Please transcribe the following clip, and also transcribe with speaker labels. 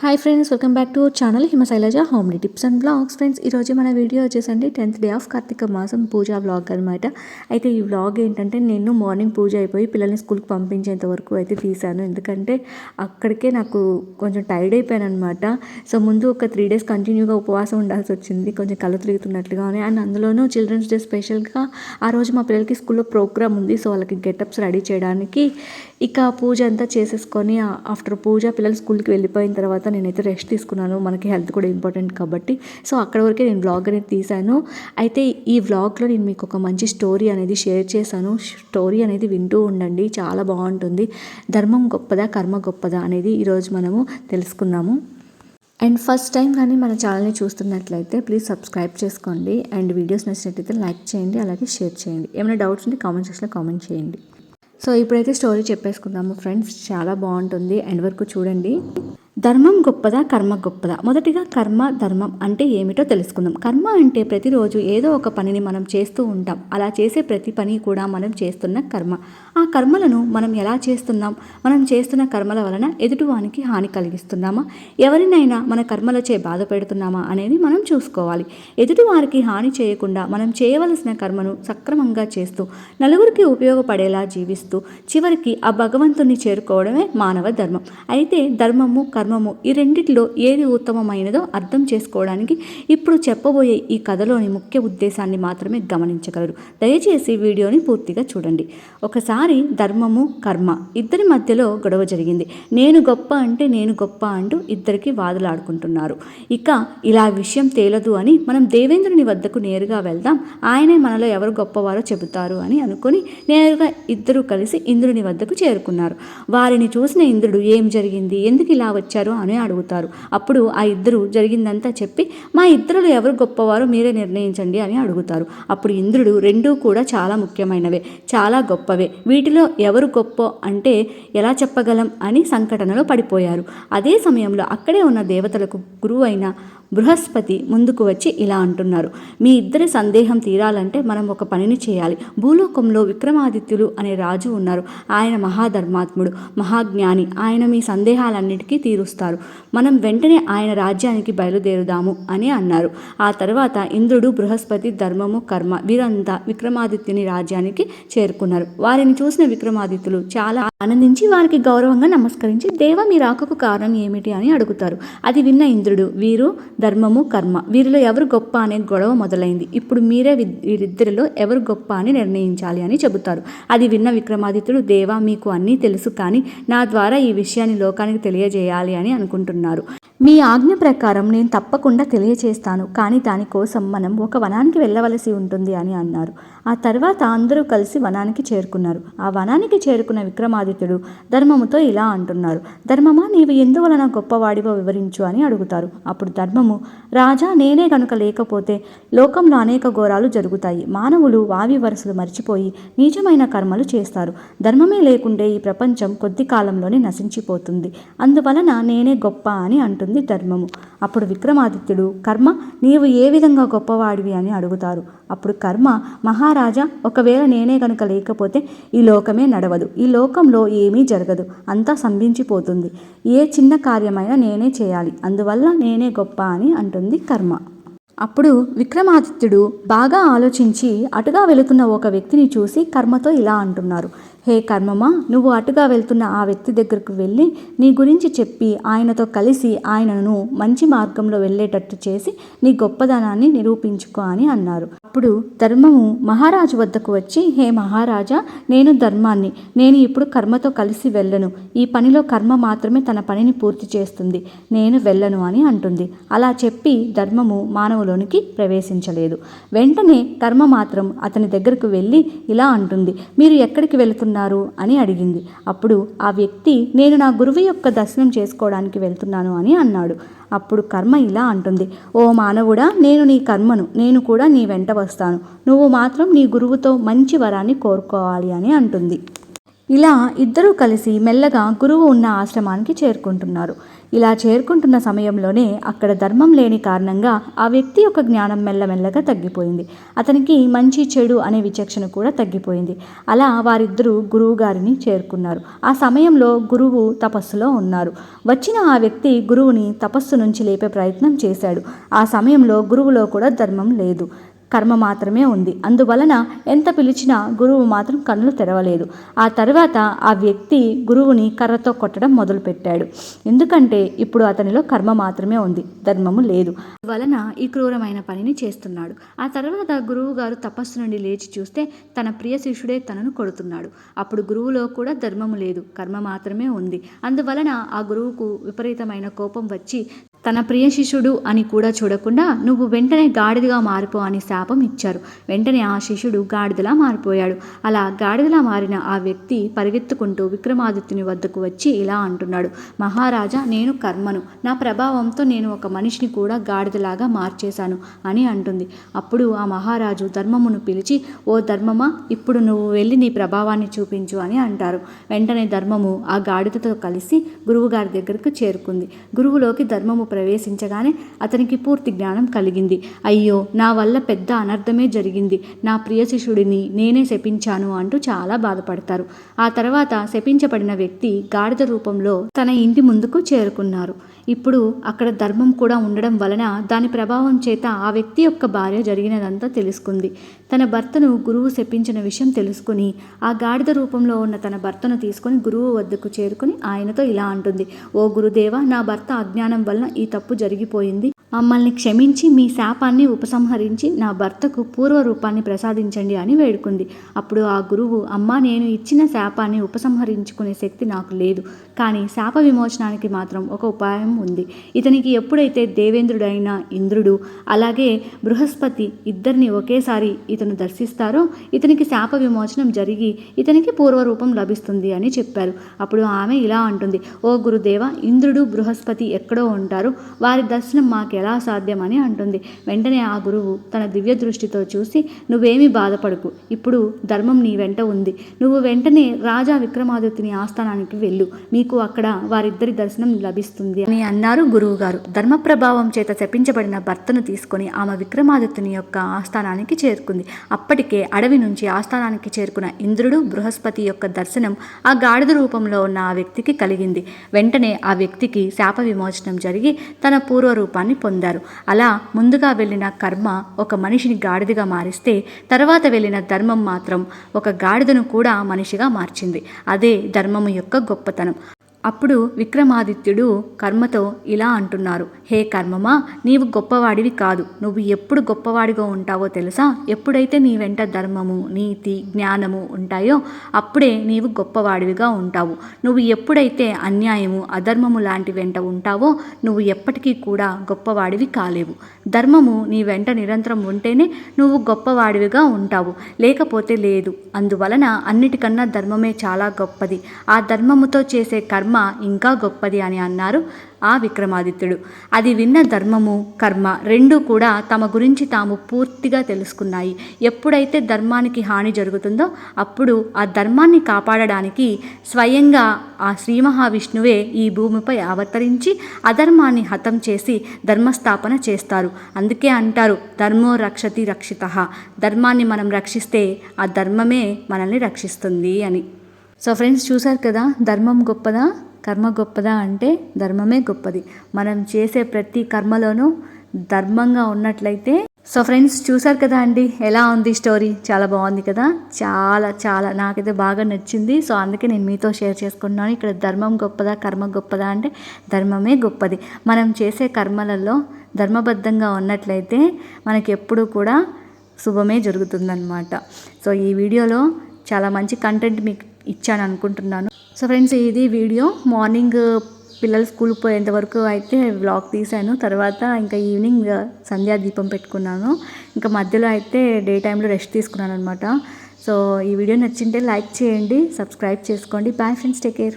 Speaker 1: Hi friends welcome back to channel Himashailaja homely tips and blogs friends ఈరోజు మన video వచ్చేసండి tenth day of Karthika మాసం పూజా blog అనమాట అయితే ఈ బ్లాగ్ ఏంటంటే నేను మార్నింగ్ పూజ అయిపోయి పిల్లల్ని స్కూల్కి పంపించేంత వరకు అయితే తీశాను. ఎందుకంటే అక్కడికే నాకు కొంచెం టైర్డ్ అయిపోయాను అనమాట సో ముందు ఒక త్రీ డేస్ కంటిన్యూగా ఉపవాసం ఉండాల్సి వచ్చింది. కొంచెం కళ్ళు తిరుగుతున్నట్లుగానే. అండ్ అందులోనూ చిల్డ్రన్స్ డే స్పెషల్గా ఆ రోజు మా పిల్లలకి స్కూల్లో ప్రోగ్రామ్ ఉంది. సో వాళ్ళకి గెటప్స్ రెడీ చేయడానికి ఇక పూజ అంతా చేసేసుకొని ఆఫ్టర్ పూజ పిల్లలు స్కూల్కి వెళ్ళిపోయిన తర్వాత నేనైతే రెస్ట్ తీసుకున్నాను. మనకి హెల్త్ కూడా ఇంపార్టెంట్ కాబట్టి. సో అక్కడ వరకే నేను బ్లాగ్ అనేది తీశాను. అయితే ఈ వ్లాగ్లో నేను మీకు ఒక మంచి స్టోరీ అనేది షేర్ చేశాను. స్టోరీ అనేది వింటూ ఉండండి. చాలా బాగుంటుంది. ధర్మం గొప్పదా కర్మ గొప్పదా అనేది ఈరోజు మనము తెలుసుకున్నాము. అండ్ ఫస్ట్ టైం కానీ మన ఛానల్ని చూస్తున్నట్లయితే ప్లీజ్ సబ్స్క్రైబ్ చేసుకోండి. అండ్ వీడియోస్ నచ్చినట్లయితే లైక్ చేయండి. అలాగే షేర్ చేయండి. ఏమైనా డౌట్స్ ఉంటే కామెంట్ సెక్షన్లో కామెంట్ చేయండి. సో ఇప్పుడైతే స్టోరీ చెప్పేసుకుందాము ఫ్రెండ్స్. చాలా బాగుంటుంది. ఎండ్ వరకు చూడండి. ధర్మం గొప్పదా కర్మ గొప్పదా? మొదటిగా కర్మ ధర్మం అంటే ఏమిటో తెలుసుకుందాం. కర్మ అంటే ప్రతిరోజు ఏదో ఒక పనిని మనం చేస్తూ ఉంటాం. అలా చేసే ప్రతి పని కూడా మనం చేస్తున్న కర్మ. ఆ కర్మలను మనం ఎలా చేస్తున్నాం? మనం చేస్తున్న కర్మల వలన ఎదుటివానికి హాని కలిగిస్తున్నామా? ఎవరినైనా మన కర్మలచే బాధ పెడుతున్నామా అనేది మనం చూసుకోవాలి. ఎదుటివారికి హాని చేయకుండా మనం చేయవలసిన కర్మను సక్రమంగా చేస్తూ నలుగురికి ఉపయోగపడేలా జీవిస్తూ చివరికి ఆ భగవంతుని చేరుకోవడమే మానవ ధర్మం. అయితే ధర్మము కర్మ ధర్మము. ఈ రెండిట్లో ఏది ఉత్తమమైనదో అర్థం చేసుకోవడానికి ఇప్పుడు చెప్పబోయే ఈ కథలోని ముఖ్య ఉద్దేశాన్ని మాత్రమే గమనించగలరు. దయచేసి వీడియోని పూర్తిగా చూడండి. ఒకసారి ధర్మము కర్మ ఇద్దరి మధ్యలో గొడవ జరిగింది. నేను గొప్ప అంటే నేను గొప్ప అంటూ ఇద్దరికి వాదులాడుకుంటున్నారు. ఇక ఇలా విషయం తేలదు అని మనం దేవేంద్రుని వద్దకు నేరుగా వెళ్దాం. ఆయనే మనలో ఎవరు గొప్పవారో చెబుతారు అని అనుకుని నేరుగా ఇద్దరు కలిసి ఇంద్రుని వద్దకు చేరుకున్నారు. వారిని చూసిన ఇంద్రుడు ఏం జరిగింది? ఎందుకు ఇలా వచ్చారు? అని అడుగుతారు. అప్పుడు ఆ ఇద్దరు జరిగిందంతా చెప్పి మా ఇద్దరులు ఎవరు గొప్పవారో మీరే నిర్ణయించండి అని అడుగుతారు. అప్పుడు ఇంద్రుడు రెండూ కూడా చాలా ముఖ్యమైనవే చాలా గొప్పవే వీటిలో ఎవరు గొప్ప అంటే ఎలా చెప్పగలం అని సంకటనలో పడిపోయారు. అదే సమయంలో అక్కడే ఉన్న దేవతలకు గురువైన బృహస్పతి ముందుకు వచ్చి ఇలా అంటున్నారు. మీ ఇద్దరి సందేహం తీరాలంటే మనం ఒక పనిని చేయాలి. భూలోకంలో విక్రమాదిత్యులు అనే రాజు ఉన్నారు. ఆయన మహాధర్మాత్ముడు మహాజ్ఞాని. ఆయన మీ సందేహాలన్నిటికీ తీరుస్తారు. మనం వెంటనే ఆయన రాజ్యానికి బయలుదేరుదాము అని అన్నారు. ఆ తర్వాత ఇంద్రుడు బృహస్పతి ధర్మము కర్మ వీరంతా విక్రమాదిత్యుని రాజ్యానికి చేరుకున్నారు. వారిని చూసిన విక్రమాదిత్యులు చాలా ఆనందించి వారికి గౌరవంగా నమస్కరించి దేవ మీ రాకకు కారణం ఏమిటి? అని అడుగుతారు. అది విన్న ఇంద్రుడు వీరు ధర్మము కర్మ. వీరిలో ఎవరు గొప్ప అనే గొడవ మొదలైంది. ఇప్పుడు మీరే వీరిద్దరిలో ఎవరు గొప్ప అని నిర్ణయించాలి అని చెబుతారు. అది విన్న విక్రమాదిత్యుడు దేవా మీకు అన్నీ తెలుసు కానీ నా ద్వారా ఈ విషయాన్ని లోకానికి తెలియజేయాలి అని అనుకుంటున్నారు. మీ ఆజ్ఞ ప్రకారం నేను తప్పకుండా తెలియచేస్తాను కానీ దానికోసం మనం ఒక వనానికి వెళ్ళవలసి ఉంటుంది అని అన్నారు. ఆ తర్వాత అందరూ కలిసి వనానికి చేరుకున్నారు. ఆ వనానికి చేరుకున్న విక్రమాదిత్యుడు ధర్మముతో ఇలా అంటున్నారు. ధర్మమా నీవు ఎందువలన గొప్పవాడివో వివరించు అని అడుగుతారు. అప్పుడు ధర్మము రాజా నేనే కనుక లేకపోతే లోకంలో అనేక ఘోరాలు జరుగుతాయి. మానవులు వావి వరుసలు మర్చిపోయి నీచమైన కర్మలు చేస్తారు. ధర్మమే లేకుంటే ఈ ప్రపంచం కొద్ది కాలంలోనే నశించిపోతుంది. అందువలన నేనే గొప్ప అని అంటుంది ధర్మము. అప్పుడు విక్రమాదిత్యుడు కర్మ నీవు ఏ విధంగా గొప్పవాడివి? అని అడుగుతారు. అప్పుడు కర్మ మహారాజా ఒకవేళ నేనే కనుక లేకపోతే ఈ లోకమే నడవదు. ఈ లోకంలో ఏమీ జరగదు. అంతా సంభించిపోతుంది. ఏ చిన్న కార్యమైనా నేనే చేయాలి. అందువల్ల నేనే గొప్ప అని అంటుంది కర్మ. అప్పుడు విక్రమాదిత్యుడు బాగా ఆలోచించి అటుగా వెళుతున్న ఒక వ్యక్తిని చూసి కర్మతో ఇలా అంటున్నారు. హే కర్మమా నువ్వు అటుగా వెళ్తున్న ఆ వ్యక్తి దగ్గరకు వెళ్ళి నీ గురించి చెప్పి ఆయనతో కలిసి ఆయనను మంచి మార్గంలో వెళ్ళేటట్టు చేసి నీ గొప్పదనాన్ని నిరూపించుకో అని అన్నారు. అప్పుడు ధర్మము మహారాజు వద్దకు వచ్చి హే మహారాజా నేను ధర్మాన్ని నేను ఇప్పుడు కర్మతో కలిసి వెళ్ళను. ఈ పనిలో కర్మ మాత్రమే తన పనిని పూర్తి చేస్తుంది. నేను వెళ్ళను అని అంటుంది. అలా చెప్పి ధర్మము మానవులోనికి ప్రవేశించలేదు. వెంటనే కర్మ మాత్రం అతని దగ్గరకు వెళ్ళి ఇలా అంటుంది. మీరు ఎక్కడికి వెళుతున్నారు? అని అడిగింది. అప్పుడు ఆ వ్యక్తి నేను నా గురువు యొక్క దర్శనం చేసుకోవడానికి వెళ్తున్నాను అని అన్నాడు. అప్పుడు కర్మ ఇలా అంటుంది. ఓ మానవుడా నేను నీ కర్మను నేను కూడా నీ వెంట వస్తాను. నువ్వు మాత్రం నీ గురువుతో మంచి వరాన్ని కోరుకోవాలి అని అంటుంది. ఇలా ఇద్దరూ కలిసి మెల్లగా గురువు ఉన్న ఆశ్రమానికి చేరుకుంటున్నారు. ఇలా చేరుకుంటున్న సమయంలోనే అక్కడ ధర్మం లేని కారణంగా ఆ వ్యక్తి యొక్క జ్ఞానం మెల్లమెల్లగా తగ్గిపోయింది. అతనికి మంచి చెడు అనే విచక్షణ కూడా తగ్గిపోయింది. అలా వారిద్దరూ గురువు గారిని చేరుకున్నారు. ఆ సమయంలో గురువు తపస్సులో ఉన్నారు. వచ్చిన ఆ వ్యక్తి గురువుని తపస్సు నుంచి లేపే ప్రయత్నం చేశాడు. ఆ సమయంలో గురువులో కూడా ధర్మం లేదు. కర్మ మాత్రమే ఉంది. అందువలన ఎంత పిలిచినా గురువు మాత్రం కన్నులు తెరవలేదు. ఆ తర్వాత ఆ వ్యక్తి గురువుని కర్రతో కొట్టడం మొదలుపెట్టాడు. ఎందుకంటే ఇప్పుడు అతనిలో కర్మ మాత్రమే ఉంది. ధర్మము లేదు. వలన ఈ క్రూరమైన పనిని చేస్తున్నాడు. ఆ తర్వాత గురువు గారు తపస్సు నుండి లేచి చూస్తే తన ప్రియ శిష్యుడే తనను కొడుతున్నాడు. అప్పుడు గురువులో కూడా ధర్మము లేదు. కర్మ మాత్రమే ఉంది. అందువలన ఆ గురువుకు విపరీతమైన కోపం వచ్చి తన ప్రియ శిష్యుడు అని కూడా చూడకుండా నువ్వు వెంటనే గాడిదగా మారిపో అని శాపం ఇచ్చారు. వెంటనే ఆ శిష్యుడు గాడిదలా మారిపోయాడు. అలా గాడిదలా మారిన ఆ వ్యక్తి పరిగెత్తుకుంటూ విక్రమాదిత్యుని వద్దకు వచ్చి ఇలా అంటున్నాడు. మహారాజా నేను కర్మను. నా ప్రభావంతో నేను ఒక మనిషిని కూడా గాడిదలాగా మార్చేశాను అని అంటుంది. అప్పుడు ఆ మహారాజు ధర్మమును పిలిచి ఓ ధర్మమా ఇప్పుడు నువ్వు వెళ్ళి నీ ప్రభావాన్ని చూపించు అని అంటారు. వెంటనే ధర్మము ఆ గాడిదతో కలిసి గురువుగారి దగ్గరకు చేరుకుంది. గురువులోకి ధర్మము ప్రవేశించగానే అతనికి పూర్తి జ్ఞానం కలిగింది. అయ్యో నా వల్ల పెద్ద అనర్థమే జరిగింది. నా ప్రియ శిష్యుడిని నేనే శపించాను అంటూ చాలా బాధపడతారు. ఆ తర్వాత శపించబడిన వ్యక్తి గాడిద రూపంలో తన ఇంటి ముందుకు చేరుకున్నారు. ఇప్పుడు అక్కడ ధర్మం కూడా ఉండడం వలన దాని ప్రభావం చేత ఆ వ్యక్తి యొక్క భార్య జరిగినదంతా తెలుసుకుంది. తన భర్తను గురువు శపించిన విషయం తెలుసుకుని ఆ గాడిద రూపంలో ఉన్న తన భర్తను తీసుకొని గురువు వద్దకు చేరుకుని ఆయనతో ఇలా అంటుంది. ఓ గురుదేవ నా భర్త అజ్ఞానం వలన ఈ తప్పు జరిగిపోయింది. మమ్మల్ని క్షమించి మీ శాపాన్ని ఉపసంహరించి నా భర్తకు పూర్వ రూపాన్ని ప్రసాదించండి అని వేడుకుంది. అప్పుడు ఆ గురువు అమ్మ నేను ఇచ్చిన శాపాన్ని ఉపసంహరించుకునే శక్తి నాకు లేదు. కానీ శాప విమోచనానికి మాత్రం ఒక ఉపాయం ఉంది. ఇతనికి ఎప్పుడైతే దేవేంద్రుడైన ఇంద్రుడు అలాగే బృహస్పతి ఇద్దరిని ఒకేసారి ఇతను దర్శిస్తారో ఇతనికి శాప విమోచనం జరిగి ఇతనికి పూర్వరూపం లభిస్తుంది అని చెప్పారు. అప్పుడు ఆమె ఇలా అంటుంది ఓ గురుదేవ ఇంద్రుడు బృహస్పతి ఎక్కడో ఉంటారు. వారి దర్శనం మాకు ఎలా సాధ్యమని అంటుంది. వెంటనే ఆ గురువు తన దివ్య దృష్టితో చూసి నువ్వేమీ బాధపడకు. ఇప్పుడు ధర్మం నీ వెంట ఉంది. నువ్వు వెంటనే రాజా విక్రమాదిత్యుని ఆస్థానానికి వెళ్ళు. మీకు అక్కడ వారిద్దరి దర్శనం లభిస్తుంది. అని అన్నారు గురువుగారు. ధర్మ ప్రభావం చేత శపించబడిన భర్తను తీసుకొని ఆమె విక్రమాదిత్యుని యొక్క ఆస్థానానికి చేరుకుంది. అప్పటికే అడవి నుంచి ఆస్థానానికి చేరుకున్న ఇంద్రుడు బృహస్పతి యొక్క దర్శనం ఆ గాడిద రూపంలో ఉన్న ఆ వ్యక్తికి కలిగింది. వెంటనే ఆ వ్యక్తికి శాప విమోచనం జరిగి తన పూర్వ రూపాన్ని పొందారు. అలా ముందుగా వెళ్ళిన కర్మ ఒక మనిషిని గాడిదగా మారిస్తే తర్వాత వెళ్ళిన ధర్మం మాత్రం ఒక గాడిదను కూడా మనిషిగా మార్చింది. అదే ధర్మము యొక్క గొప్పతనం. అప్పుడు విక్రమాదిత్యుడు కర్మతో ఇలా అంటున్నారు హే కర్మమా నీవు గొప్పవాడివి కాదు. నువ్వు ఎప్పుడు గొప్పవాడిగా ఉంటావో తెలుసా? ఎప్పుడైతే నీ వెంట ధర్మము నీతి జ్ఞానము ఉంటాయో అప్పుడే నీవు గొప్పవాడివిగా ఉంటావు. నువ్వు ఎప్పుడైతే అన్యాయము అధర్మము లాంటి వెంట ఉంటావో నువ్వు ఎప్పటికీ కూడా గొప్పవాడివి కాలేవు. ధర్మము నీ వెంట నిరంతరం ఉంటేనే నువ్వు గొప్పవాడివిగా ఉంటావు. లేకపోతే లేదు. అందువలన అన్నిటికన్నా ధర్మమే చాలా గొప్పది. ఆ ధర్మముతో చేసే కర్మ ఇంకా గొప్పది అని అన్నారు ఆ విక్రమాదిత్యుడు. అది విన్న ధర్మము కర్మ రెండూ కూడా తమ గురించి తాము పూర్తిగా తెలుసుకున్నాయి. ఎప్పుడైతే ధర్మానికి హాని జరుగుతుందో అప్పుడు ఆ ధర్మాన్ని కాపాడడానికి స్వయంగా ఆ శ్రీ మహావిష్ణువే ఈ భూమిపై అవతరించి అధర్మాన్ని హతం చేసి ధర్మస్థాపన చేస్తారు. అందుకే అంటారు ధర్మో రక్షతి రక్షిత. ధర్మాన్ని మనం రక్షిస్తే ఆ ధర్మమే మనల్ని రక్షిస్తుంది అని. సో ఫ్రెండ్స్ చూసారు కదా ధర్మం గొప్పదా? కర్మ గొప్పదా అంటే ధర్మమే గొప్పది. మనం చేసే ప్రతి కర్మలోనూ ధర్మంగా ఉన్నట్లయితే సో ఫ్రెండ్స్ చూసారు కదా అండి? ఎలా ఉంది స్టోరీ? చాలా బాగుంది కదా? చాలా చాలా నాకైతే బాగా నచ్చింది. సో అందుకే నేను మీతో షేర్ చేసుకుంటున్నాను. ఇక్కడ ధర్మం గొప్పదా కర్మ గొప్పదా అంటే ధర్మమే గొప్పది. మనం చేసే కర్మలలో ధర్మబద్ధంగా ఉన్నట్లయితే మనకి ఎప్పుడూ కూడా శుభమే జరుగుతుందన్నమాట. సో ఈ వీడియోలో చాలా మంచి కంటెంట్ మీకు ఇచ్చాను అనుకుంటున్నాను. సో ఫ్రెండ్స్ ఇది వీడియో. మార్నింగ్ uh, పిల్లలు స్కూల్కి పోయేంత వరకు అయితే వ్లాగ్ తీశాను. తర్వాత ఇంకా ఈవినింగ్ uh, సంధ్యా దీపం పెట్టుకున్నాను. ఇంకా మధ్యలో అయితే డే టైంలో రెస్ట్ తీసుకున్నాను అనమాట సో ఈ వీడియో నచ్చింటే లైక్ చేయండి సబ్స్క్రైబ్ చేసుకోండి. Bye friends take care